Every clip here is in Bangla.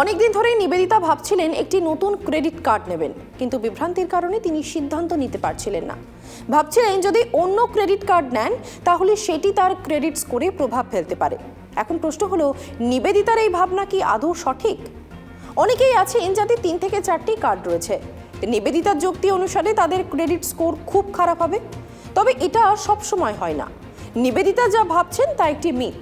অনেকদিন ধরেই নিবেদিতা ভাবছিলেন একটি নতুন ক্রেডিট কার্ড নেবেন, কিন্তু বিভ্রান্তির কারণে তিনি সিদ্ধান্ত নিতে পারছিলেন না। ভাবছিলেন যদি অন্য ক্রেডিট কার্ড নেন, তাহলে সেটি তার ক্রেডিট স্কোরে প্রভাব ফেলতে পারে। এখন প্রশ্ন হলো, নিবেদিতার এই ভাবনা কি আদৌ সঠিক? অনেকেই আছেন যাদের তিন থেকে চারটি কার্ড রয়েছে। নিবেদিতার যুক্তি অনুসারে তাদের ক্রেডিট স্কোর খুব খারাপ হবে। তবে এটা সব সময় হয় না। নিবেদিতা যা ভাবছেন তা একটি মিথ।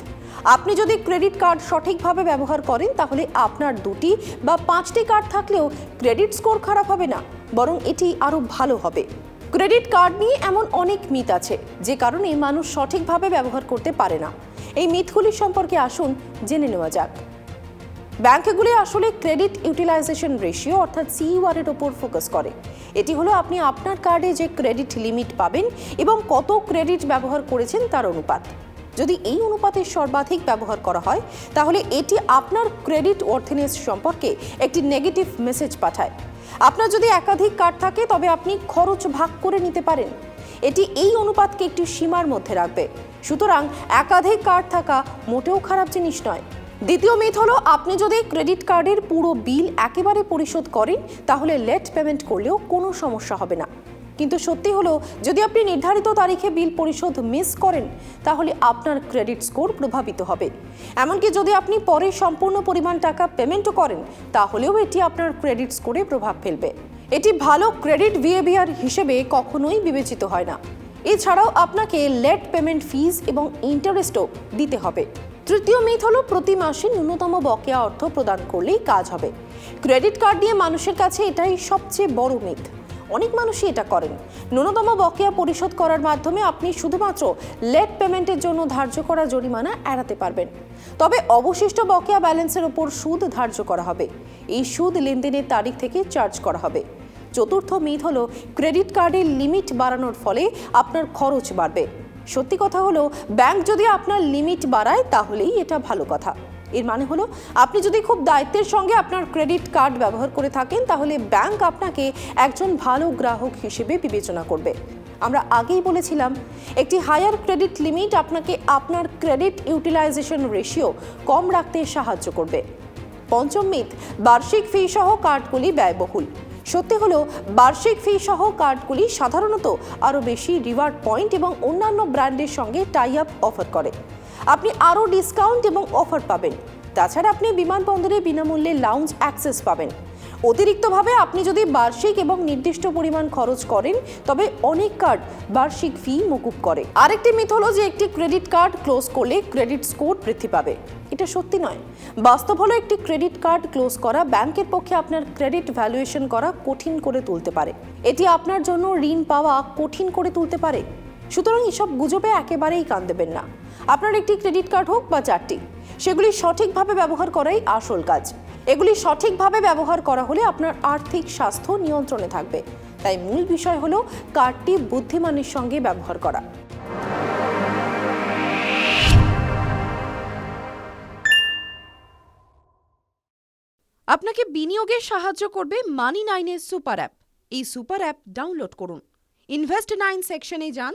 আপনি যদি ক্রেডিট কার্ড সঠিকভাবে ব্যবহার করেন, তাহলে আপনার দুটি বা পাঁচটি কার্ড থাকলেও ক্রেডিট স্কোর খারাপ হবে না, বরং এটি আরও ভালো হবে। ক্রেডিট কার্ড নিয়ে এমন অনেক মিথ আছে, যে কারণে মানুষ সঠিকভাবে ব্যবহার করতে পারে না। এই মিথগুলির সম্পর্কে আসুন জেনে নেওয়া যাক। ব্যাংকগুলি আসলে ক্রেডিট ইউটিলাইজেশন রেশিও, অর্থাৎ সিইউআর এর ওপর ফোকাস করে। এটি হলো আপনি আপনার কার্ডে যে ক্রেডিট লিমিট পাবেন এবং কত ক্রেডিট ব্যবহার করেছেন তার অনুপাত। যদি এই অনুপাতের সর্বাধিক ব্যবহার করা হয়, তাহলে এটি আপনার ক্রেডিট ওয়ার্থিনেস সম্পর্কে একটি নেগেটিভ মেসেজ পাঠায়। আপনার যদি একাধিক কার্ড থাকে, তবে আপনি খরচ ভাগ করে নিতে পারেন। এটি এই অনুপাতকে একটি সীমার মধ্যে রাখবে। সুতরাং একাধিক কার্ড থাকা মোটেও খারাপ জিনিস নয়। দ্বিতীয় মিথ হলো, আপনি যদি ক্রেডিট কার্ডের পুরো বিল একেবারে পরিশোধ করেন, তাহলে লেট পেমেন্ট করলেও কোনো সমস্যা হবে না। কিন্তু সত্যি হলো, যদি আপনি নির্ধারিত তারিখে বিল পরিশোধ মিস করেন, তাহলে আপনার ক্রেডিট স্কোর প্রভাবিত হবে। এমনকি যদি আপনি পরে সম্পূর্ণ পরিমাণ টাকা পেমেন্টও করেন, তাহলেও এটি আপনার ক্রেডিট স্কোরে প্রভাব ফেলবে। এটি ভালো ক্রেডিট বিহেভিয়ার হিসেবে কখনোই বিবেচিত হয় না। এছাড়াও আপনাকে লেট পেমেন্ট ফিজ এবং ইন্টারেস্টও দিতে হবে। তৃতীয় মিথ হলো, প্রতি মাসে ন্যূনতম বকেয়া অর্থ প্রদান করলেই কাজ হবে। ক্রেডিট কার্ড নিয়ে মানুষের কাছে এটাই সবচেয়ে বড় মিথ। অনেক মানুষই এটা করেন। ন্যূনতম বকেয়া পরিশোধ করার মাধ্যমে আপনি শুধুমাত্র লেট পেমেন্টের জন্য ধার্য করা জরিমানা এড়াতে পারবেন। তবে অবশিষ্ট বকেয়া ব্যালেন্সের ওপর সুদ ধার্য করা হবে। এই সুদ লেনদেনের তারিখ থেকে চার্জ করা হবে। চতুর্থ মিথ হলো ক্রেডিট কার্ডের লিমিট বাড়ানোর ফলে আপনার খরচ বাড়বে। সত্যি কথা হলো, ব্যাংক যদি আপনার লিমিট বাড়ায়, তাহলেই এটা ভালো কথা। এর মানে হলো, আপনি যদি খুব দায়িত্বের সঙ্গে আপনার ক্রেডিট কার্ড ব্যবহার করে থাকেন, তাহলে ব্যাংক আপনাকে একজন ভালো গ্রাহক হিসেবে বিবেচনা করবে। আমরা আগেই বলেছিলাম, একটি হায়ার ক্রেডিট লিমিট আপনাকে আপনার ক্রেডিট ইউটিলাইজেশন রেশিও কম রাখতে সাহায্য করবে। পঞ্চম মিথ বার্ষিক ফি সহ কার্ডগুলি ব্যয়বহুল। সত্যি হলো, বার্ষিক ফি সহ কার্ডগুলি সাধারণত আরও বেশি রিওয়ার্ড পয়েন্ট এবং অন্যান্য ব্র্যান্ডের সঙ্গে টাই আপ অফার করে। আপনি আরও ডিসকাউন্ট এবং অফার পাবেন। তাছাড়া আপনি বিমানবন্দরে বিনামূল্যে লাউঞ্জ অ্যাক্সেস পাবেন। অতিরিক্তভাবে আপনি যদি বার্ষিক এবং নির্দিষ্ট পরিমাণ খরচ করেন, তবে অনেক কার্ড বার্ষিক ফি মকুব করে। আরেকটি মিথ হলো যে একটি ক্রেডিট কার্ড ক্লোজ করলে ক্রেডিট স্কোর বৃদ্ধি পাবে। এটা সত্যি নয়। বাস্তব হলো একটি ক্রেডিট কার্ড ক্লোজ করা ব্যাংকের পক্ষে আপনার ক্রেডিট ভ্যালুয়েশন করা কঠিন করে তুলতে পারে। এটি আপনার জন্য ঋণ পাওয়া কঠিন করে তুলতে পারে। সুতরাং এসব গুজবে একেবারেই কান দেবেন না। আপনার একটি ক্রেডিট কার্ড হোক বা চারটি, সেগুলি সঠিকভাবে ব্যবহার করাই আসল কাজ। এগুলি সঠিকভাবে ব্যবহার করা হলে আপনার আর্থিক স্বাস্থ্য নিয়ন্ত্রণে থাকবে। তাই মূল বিষয় হলো কার্ডটি বুদ্ধিমানের সঙ্গে ব্যবহার করা। আপনাকে বিনিয়োগে সাহায্য করবে মানি নাইনের সুপার অ্যাপ। এই সুপার অ্যাপ ডাউনলোড করুন। ইনভেস্ট নাইন সেকশনে যান।